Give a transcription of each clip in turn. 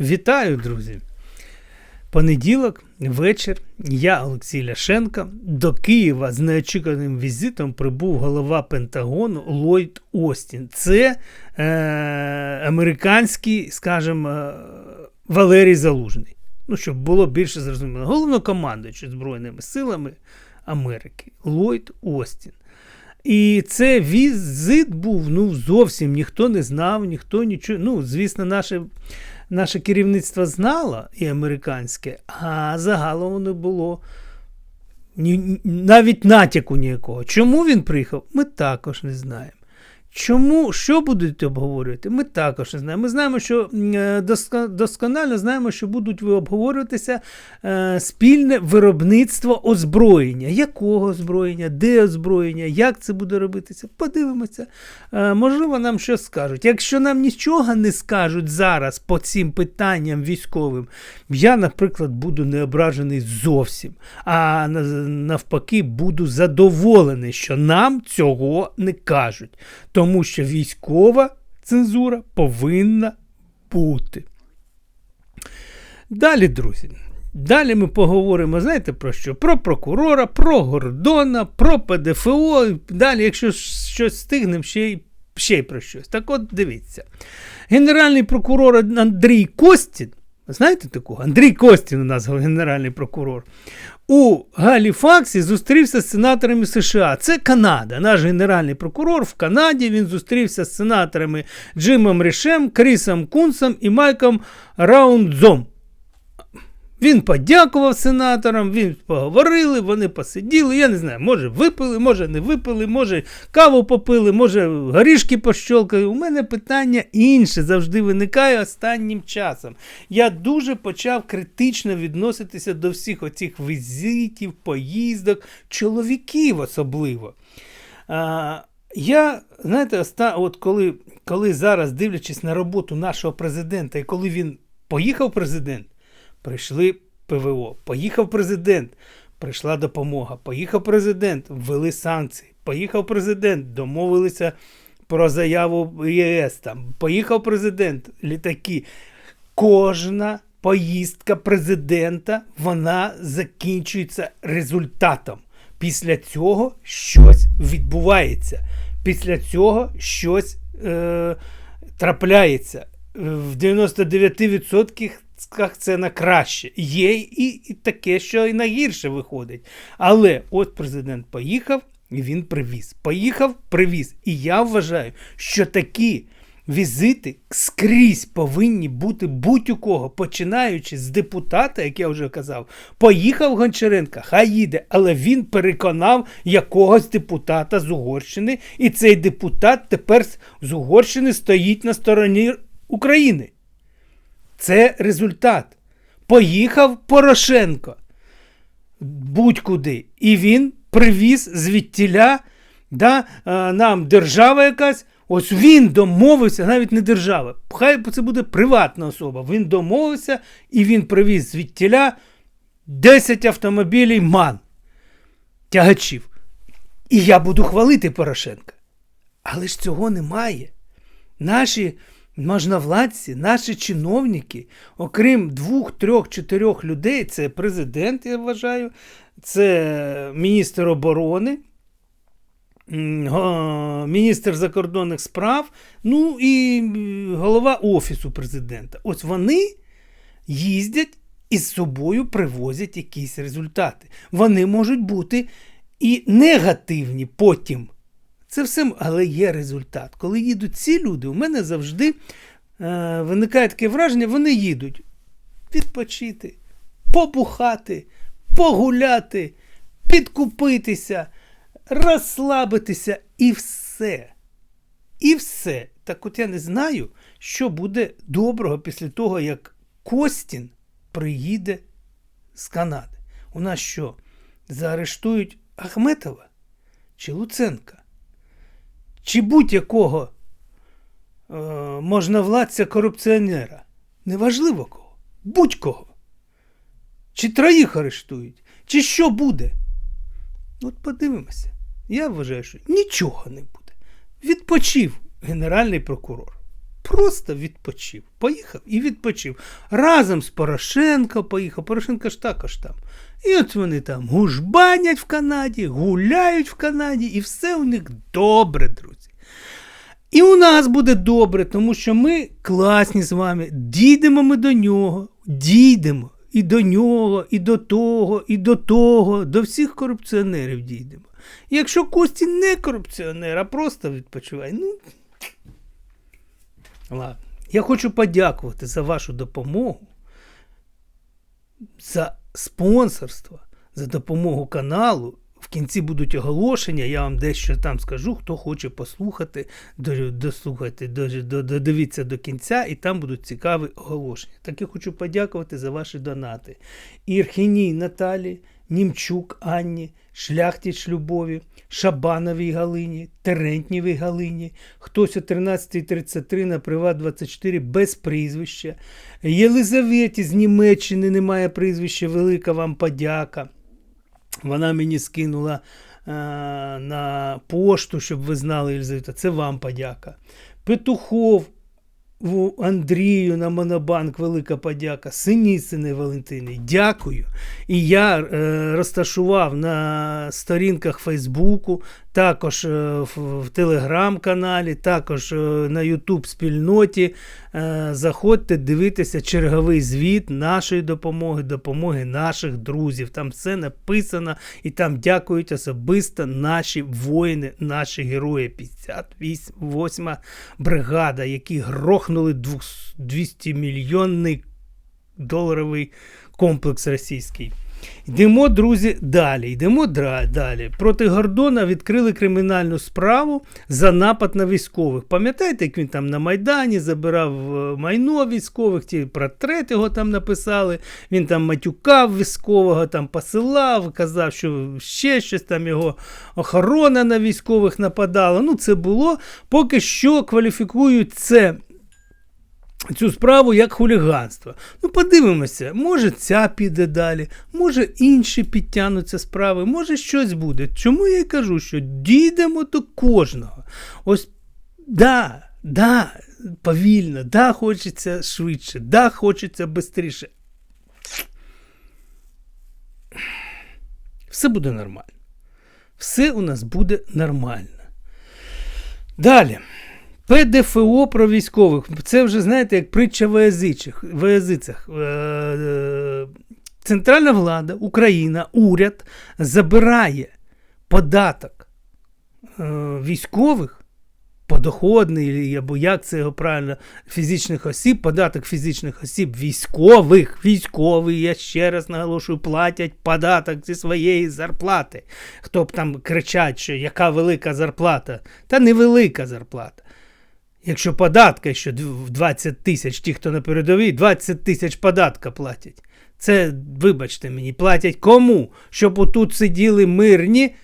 Вітаю, друзі! Понеділок, вечір, я, Олексій Ляшенко, до Києва з неочікуваним візитом прибув голова Пентагону Ллойд Остін. Це е, американський, скажімо, е, Валерій Залужний. Ну, щоб було більше зрозуміло. Головнокомандуючий Збройними силами Америки Ллойд Остін. І це візит був ну, зовсім ніхто не знав, ніхто нічого. Ну, звісно, наше наше керівництво знало і американське, а загалом не було навіть натяку ніякого. Чому він приїхав? Ми також не знаємо. Чому що будуть обговорювати? Ми також не знаємо. Ми знаємо, що е, досконально знаємо, що будуть обговорюватися е, спільне виробництво озброєння. Якого озброєння, де озброєння, як це буде робитися? Подивимося. Е, можливо, нам щось скажуть. Якщо нам нічого не скажуть зараз по цим питанням військовим, я, наприклад, буду не ображений зовсім. А навпаки, буду задоволений, що нам цього не кажуть. Тому що військова цензура повинна бути. Далі, друзі. Далі ми поговоримо, знаєте, про що? Про прокурора, про Гордона, про ПДФО. Далі, якщо щось встигнемо, ще й ще й про щось. Так от дивіться. Генеральний прокурор Андрій Костін, знаєте такого? Андрій Костін у нас генеральний прокурор у Галіфаксі зустрівся з сенаторами США. Це Канада. Наш генеральний прокурор в Канаді. Він зустрівся з сенаторами Джимом Рішем, Крісом Кунсом і Майком Раундзом. Він подякував сенаторам, він поговорили, вони посиділи. Я не знаю, може випили, може не випили, може каву попили, може горішки пощолкали. У мене питання інше завжди виникає останнім часом. Я дуже почав критично відноситися до всіх оцих візитів, поїздок, чоловіків особливо. А, Я, знаєте, оста... от коли, коли зараз дивлячись на роботу нашого президента, і коли він поїхав президент прийшли ПВО. Поїхав президент, прийшла допомога. Поїхав президент, ввели санкції. Поїхав президент, домовилися про заяву ЄС. Там. Поїхав президент, літаки. Кожна поїздка президента вона закінчується результатом. Після цього щось відбувається. Після цього щось е, трапляється. В 99% це на краще. Є і, і таке, що і на гірше виходить. Але от президент поїхав і він привіз. Поїхав, привіз. І я вважаю, що такі візити скрізь повинні бути будь-у кого, починаючи з депутата, як я вже казав, поїхав Гончаренка, хай їде, але він переконав якогось депутата з Угорщини, і цей депутат тепер з Угорщини стоїть на стороні України. Це результат. Поїхав Порошенко будь-куди. І він привіз звідтіля да, нам держава якась. Ось він домовився, навіть не держава. Хай це буде приватна особа. Він домовився і він привіз звідтіля 10 автомобілів МАН тягачів. І я буду хвалити Порошенка. Але ж цього немає. Наші можновладці, наші чиновники, окрім двох, трьох, чотирьох людей, це президент, я вважаю, це міністр оборони, міністр закордонних справ, ну і голова Офісу президента. Ось вони їздять і з собою привозять якісь результати. Вони можуть бути і негативні потім. Це все, але є результат. Коли їдуть ці люди, у мене завжди е, виникає таке враження, вони їдуть відпочити, побухати, погуляти, підкупитися, розслабитися і все. І все. Так от я не знаю, що буде доброго після того, як Костін приїде з Канади. У нас що? Заарештують Ахметова чи Луценка? Чи будь-якого е, можновладця корупціонера. Неважливо кого, будь-кого. Чи троїх арештують, чи що буде. От подивимося. Я вважаю, що нічого не буде. Відпочив Генеральний прокурор. просто відпочив. Поїхав і відпочив. Разом з Порошенко поїхав. Порошенко ж також там. І от вони там гужбанять в Канаді, гуляють в Канаді, і все у них добре, друзі. І у нас буде добре, тому що ми класні з вами. Дійдемо ми до нього, дійдемо і до нього, і до того, і до того, до всіх корупціонерів дійдемо. Якщо Кості не корупціонер, а просто відпочиває, ну. Ладно. Я хочу подякувати за вашу допомогу, за спонсорство, за допомогу каналу. В кінці будуть оголошення, я вам дещо там скажу. Хто хоче послухати, дослухати, додивіться до кінця, і там будуть цікаві оголошення. Так я хочу подякувати за ваші донати. Ірхіній Наталі, Німчук Анні, Шляхтіч Любові, Шабановій Галині, Терентнєвій Галині, хтось о 13.33 на Приват 24 без прізвища. Єлизаветі з Німеччини немає прізвища, велика вам подяка. Вона мені скинула а, на пошту, щоб ви знали, Єлизавета. Це вам подяка. Петухов Андрію на Монобанк велика подяка, Синіцини Валентини, дякую. І я е, розташував на сторінках Фейсбуку, також е, в, телеграм-каналі, також е, на Ютуб спільноті. Е, заходьте дивитися черговий звіт нашої допомоги, допомоги наших друзів. Там все написано і там дякують особисто наші воїни, наші герої. 58 бригада, які грохнули 200 мільйонний доларовий комплекс російський. Йдемо, друзі, далі. Йдемо далі. Проти Гордона відкрили кримінальну справу за напад на військових. Пам'ятаєте, як він там на Майдані забирав е, майно військових, ті портрет його там написали. Він там матюкав військового, там посилав, казав, що ще щось там його охорона на військових нападала. Ну, це було. Поки що кваліфікують це цю справу як хуліганство. Ну, подивимося, може ця піде далі, може інші підтягнуться справи, може щось буде. Чому я й кажу, що дійдемо до кожного. Ось да, да, повільно, да, хочеться швидше, да, хочеться швидше. Все буде нормально. Все у нас буде нормально. Далі. ПДФО про військових. Це вже, знаєте, як притча в язицях. Е, е, центральна влада, Україна, уряд забирає податок е, військових, подоходний, або як це його правильно, фізичних осіб, податок фізичних осіб, військових, військові, я ще раз наголошую, платять податок зі своєї зарплати. Хто б там кричать, що яка велика зарплата, та невелика зарплата. Якщо податка, що 20 тисяч, ті, хто на передовій, 20 тисяч податка платять. Це, вибачте мені, платять кому? Щоб отут сиділи мирні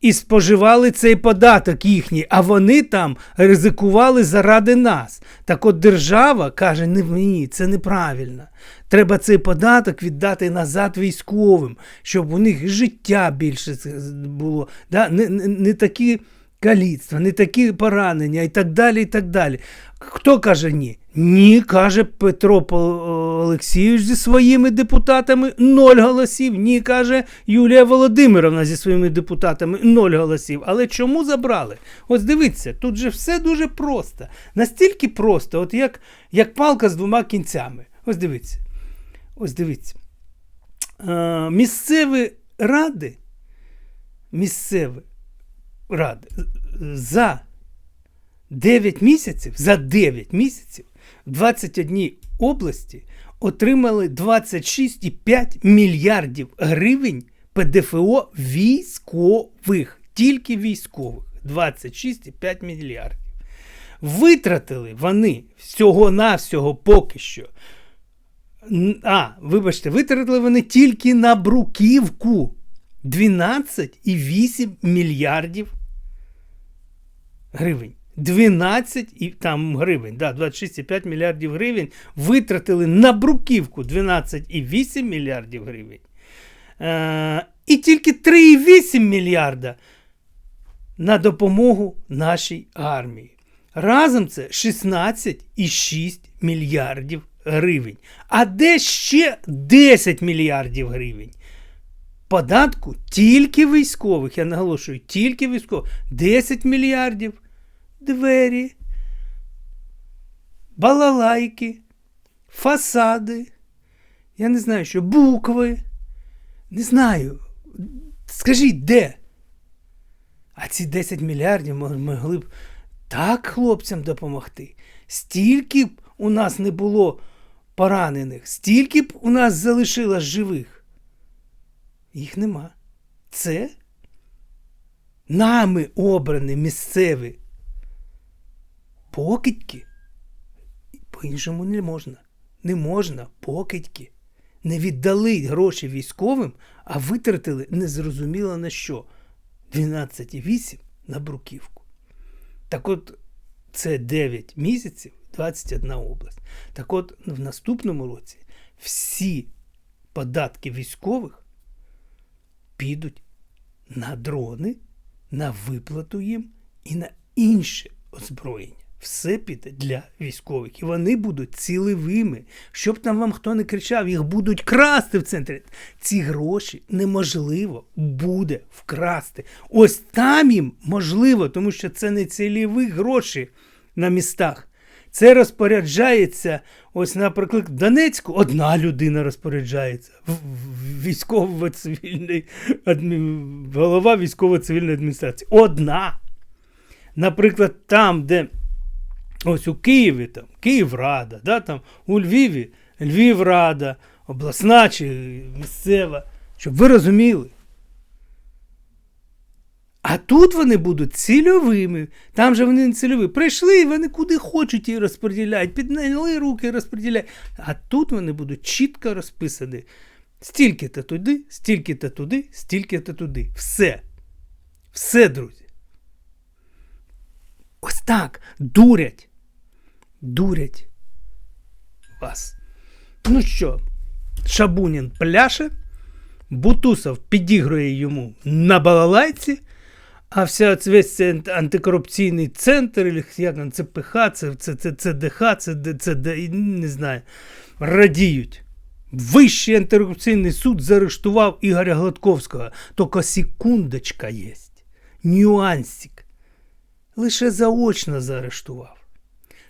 і споживали цей податок їхній, а вони там ризикували заради нас. Так от держава каже, не мені, це неправильно. Треба цей податок віддати назад військовим, щоб у них життя більше було. Да? Не, не, не такі каліцтва, не такі поранення і так далі. і так далі. Хто каже ні? Ні, каже Петро Олексійович зі своїми депутатами ноль голосів. Ні, каже Юлія Володимировна зі своїми депутатами ноль голосів. Але чому забрали? Ось дивіться, тут же все дуже просто. Настільки просто, от як як палка з двома кінцями. Ось дивіться. Ось дивіться. Е, Місцеві ради. Місцеві ради за 9 місяців, за 9 місяців в 21 області отримали 26,5 мільярдів гривень ПДФО військових, тільки військових. 26,5 мільярдів. Витратили вони всього-навсього поки що. А, вибачте, витратили вони тільки на бруківку 12,8 мільярдів гривень. 12 і там гривень, да, 26,5 мільярдів гривень витратили на бруківку 12,8 мільярдів гривень. Е, І тільки 3,8 мільярда на допомогу нашій армії. Разом це 16,6 мільярдів гривень. А де ще 10 мільярдів гривень? Податку тільки військових, я наголошую, тільки військових. 10 мільярдів. Двері, балалайки, фасади. Я не знаю, що букви. Не знаю. Скажіть, де? А ці 10 мільярдів могли б так хлопцям допомогти. Стільки б у нас не було поранених, стільки б у нас залишилось живих. Їх нема. Це нами обрані місцеві покидьки. По-іншому не можна. Не можна покидьки. Не віддали гроші військовим, а витратили незрозуміло на що. 12,8 на бруківку. Так от, це 9 місяців, 21 область. Так от, в наступному році всі податки військових підуть на дрони, на виплату їм і на інше озброєння. Все піде для військових. І вони будуть цілевими. Щоб там вам хто не кричав, їх будуть красти в центрі. Ці гроші неможливо буде вкрасти. Ось там їм можливо, тому що це не цільові гроші на містах. Це розпоряджається, ось, наприклад, в Донецьку одна людина розпоряджається. Військово-цивільний голова військово-цивільної адміністрації. Одна. Наприклад, там, де ось у Києві там Київрада, да, там, у Львові Львіврада, обласна чи місцева, щоб ви розуміли. А тут вони будуть цільовими. Там же вони не цільові. Прийшли, і вони куди хочуть її розподіляють, підняли руки розподіляють. А тут вони будуть чітко розписані. Стільки-то туди, стільки-то туди, стільки-то туди. Все. Все, друзі. Ось так дурять. Дурять вас. Ну що, Шабунін пляше, Бутусов підігрує йому на балалайці. А вся весь цей антикорупційний центр, як там, ЦПХ, це, це, це, ЦДХ, це, це не знаю, радіють. Вищий антикорупційний суд заарештував Ігоря Гладковського. Тільки секундочка є. Нюансик. Лише заочно заарештував.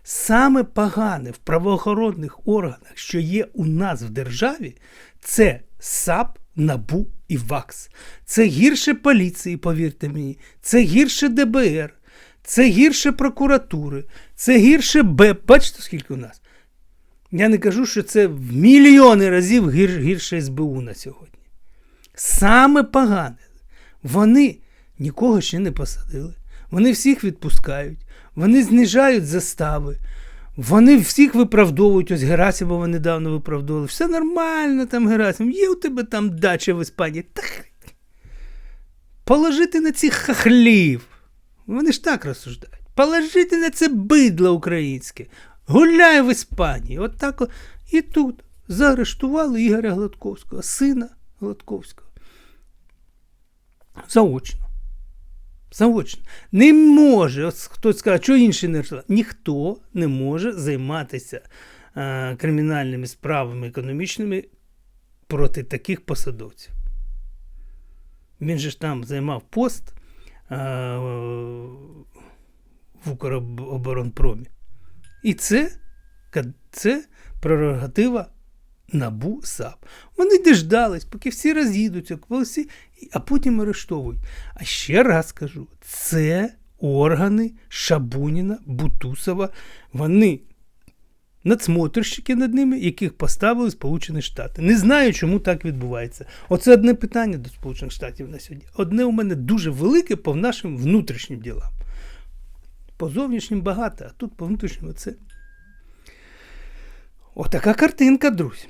Саме погане в правоохоронних органах, що є у нас в державі, це САП Набу і ВАКС. Це гірше поліції, повірте мені, це гірше ДБР, це гірше прокуратури, це гірше БЕП. Бачите, скільки у нас? Я не кажу, що це в мільйони разів гір, гірше СБУ на сьогодні. Саме погане. Вони нікого ще не посадили. Вони всіх відпускають, вони знижають застави. Вони всіх виправдовують, ось Герасимова недавно виправдовували. Все нормально там, Герасим, є у тебе там дача в Іспанії. Та... Положити на цих хахлів. Вони ж так розсуждають. Положити на це бидло українське. Гуляй в Іспанії. От так. І тут заарештували Ігоря Гладковського, сина Гладковського. Заочно. Заочно. Не може, ось хтось скаже, що інший не розуміє. Ніхто не може займатися а, кримінальними справами економічними проти таких посадовців. Він же ж там займав пост а, в Укроборонпромі. І це, це прерогатива Набу САП. Вони діждались, поки всі роз'їдуться, всі, а потім арештовують. А ще раз скажу: це органи Шабуніна, Бутусова. Вони надсмотрщики над ними, яких поставили Сполучені Штати. Не знаю, чому так відбувається. Оце одне питання до Сполучених Штатів на сьогодні. Одне у мене дуже велике по нашим внутрішнім ділам. По зовнішнім багато, а тут по внутрішньому це. Отака картинка, друзі.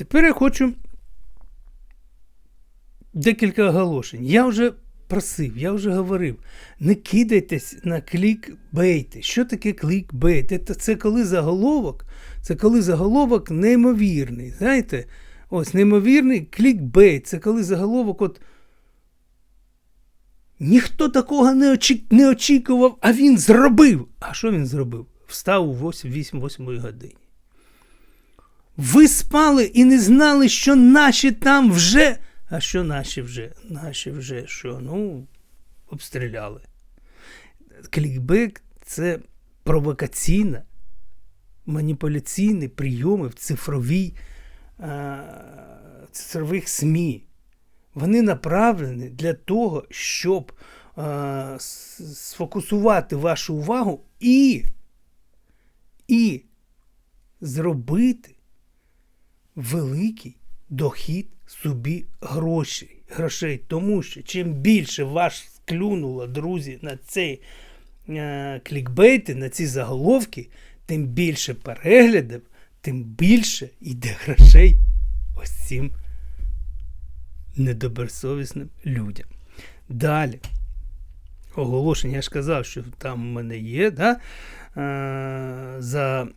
Тепер я хочу декілька оголошень. Я вже просив, я вже говорив, не кидайтесь на клікбейти. Що таке клікбейт? Це, коли заголовок, це коли заголовок неймовірний. Знаєте, ось неймовірний клікбейт. Це коли заголовок от Ніхто такого не очікував, а він зробив. А що він зробив? Встав у 8-8 годині. Ви спали і не знали, що наші там вже. А що наші вже? Наші вже що? Ну, обстріляли. Клікбек це провокаційна, маніпуляційні прийоми в цифровій, а, цифрових СМІ. Вони направлені для того, щоб а, сфокусувати вашу увагу і, і зробити великий дохід собі грошей. грошей. Тому що чим більше вас клюнуло, друзі, на цей е, клікбейти, на ці заголовки, тим більше переглядів, тим більше йде грошей ось цим недобросовісним людям. Далі. Оголошення, я ж казав, що там в мене є, да? е, за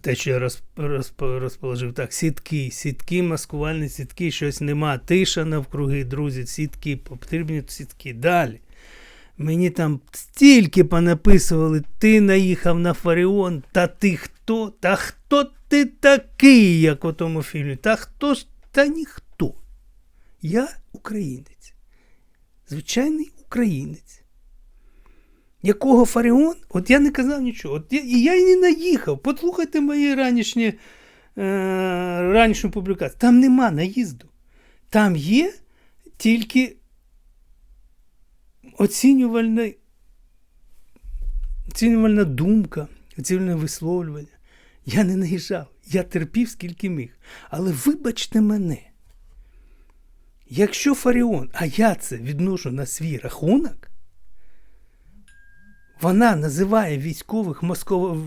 те, що я розп, розп, розположив так, сітки, сітки, маскувальні сітки, щось нема. Тиша навкруги, друзі, сітки, потрібні сітки. Далі. Мені там стільки понаписували, ти наїхав на Фаріон, та ти хто? Та хто ти такий, як у тому фільмі? Та хто ж? Та ніхто. Я українець. Звичайний українець. Якого Фаріон? От я не казав нічого. От я, І я і не наїхав. Послухайте мої ранішні, е, ранішню публікацію. Там нема наїзду. Там є тільки оцінювальна, оцінювальна думка, оцінювальне висловлювання. Я не наїжджав. Я терпів, скільки міг. Але вибачте мене. Якщо Фаріон, а я це відношу на свій рахунок, вона називає військових москово...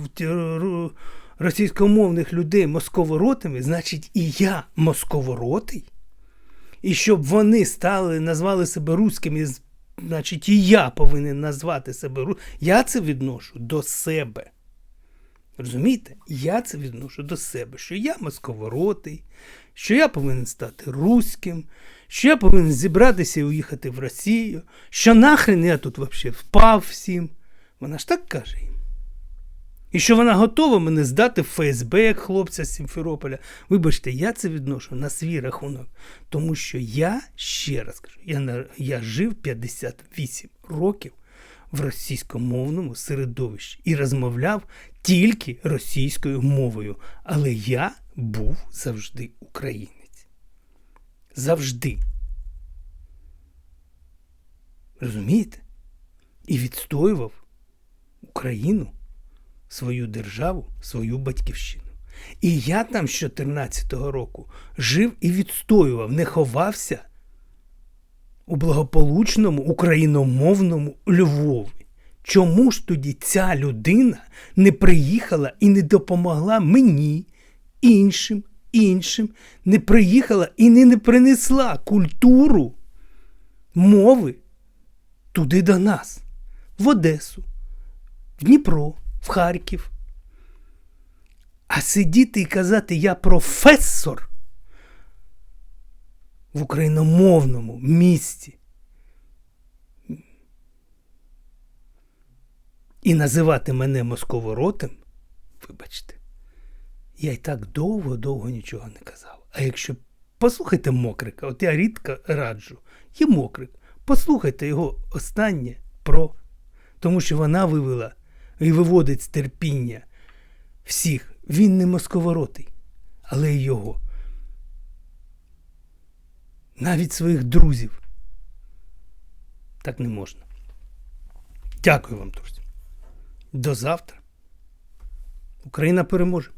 російськомовних людей московоротами, значить, і я московоротий. І щоб вони стали, назвали себе руськими, значить, і я повинен назвати себе рус... Я це відношу до себе. Розумієте? Я це відношу до себе, що я московоротий, що я повинен стати руським, що я повинен зібратися і уїхати в Росію, що нахрен я тут взагалі впав всім. Вона ж так каже їм. І що вона готова мене здати в ФСБ, як хлопця з Сімферополя. Вибачте, я це відношу на свій рахунок. Тому що я, ще раз кажу, я, я жив 58 років в російськомовному середовищі і розмовляв тільки російською мовою. Але я був завжди українець. Завжди. Розумієте? І відстоював Україну, свою державу, свою батьківщину. І я там з 14-го року жив і відстоював, не ховався у благополучному україномовному Львові. Чому ж тоді ця людина не приїхала і не допомогла мені, іншим, іншим, не приїхала і не, не принесла культуру мови туди до нас, в Одесу? В Дніпро, в Харків. А сидіти і казати я професор в україномовному місті. І називати мене московоротим, вибачте, я й так довго-довго нічого не казав. А якщо послухайте Мокрика, от я рідко раджу, є Мокрик, послухайте його останнє про, тому що вона вивела і виводить з терпіння всіх. Він не московоротий, але й його. Навіть своїх друзів. Так не можна. Дякую вам, друзі. До завтра. Україна переможе.